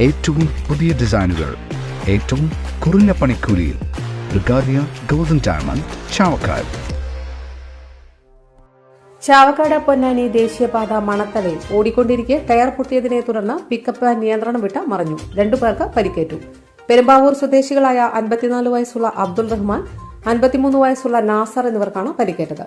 ഏറ്റവും പുതിയ ഡിസൈനുകൾ ഏറ്റവും കുറഞ്ഞ പണിക്കൂലിയിൽ ബ്രിഗാദിയ ഗോൾഡൻ ഡയമണ്ട് ചാവക്കാട്. ചാവക്കാട് പൊന്നാനി ദേശീയപാത മണത്തലയിൽ ഓടിക്കൊണ്ടിരിക്കെ ടയർ പൊട്ടിയതിനെ തുടർന്ന് പിക്കപ്പ് നിയന്ത്രണം വിട്ട മറിഞ്ഞു. രണ്ടുപേർക്ക് പരിക്കേറ്റു. പെരുമ്പാവൂർ സ്വദേശികളായ അൻപത്തിനാല് വയസ്സുള്ള അബ്ദുൾ റഹ്മാൻ അൻപത്തിമൂന്ന് വയസ്സുള്ള നാസർ എന്നിവർക്കാണ് പരിക്കേറ്റത്.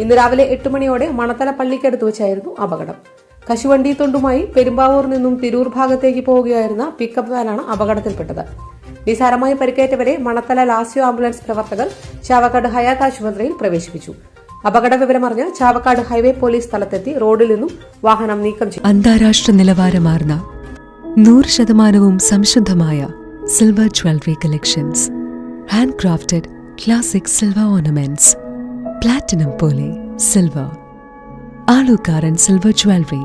ഇന്ന് രാവിലെ എട്ട് മണിയോടെ മണത്തല പള്ളിക്കടുത്ത് വെച്ചായിരുന്നു അപകടം. കശുവണ്ടി തൊണ്ടുമായി പെരുമ്പാവൂർ നിന്നും തിരൂർ ഭാഗത്തേക്ക് പോവുകയായിരുന്ന പിക്കപ്പ് വാനാണ് അപകടത്തിൽപ്പെട്ടത്. നിസാരമായി പരിക്കേറ്റവരെ മണത്തല ലാസ്യോ ആംബുലൻസ് പ്രവർത്തകർ ചാവക്കാട് ഹയാത്ത് ആശുപത്രിയിൽ പ്രവേശിപ്പിച്ചു. അപകട വിവരമറിഞ്ഞ് ചാവക്കാട് ഹൈവേ പോലീസ് സ്ഥലത്തെത്തി റോഡിൽ നിന്നും വാഹനം നീക്കം ചെയ്തു. അന്താരാഷ്ട്ര നിലവാരമാർന്ന നൂറ് ശതമാനവും സംശുദ്ധമായ silver jewellery collections handcrafted classic silver ornaments platinum പോലെ silver Alukkaran silver jewellery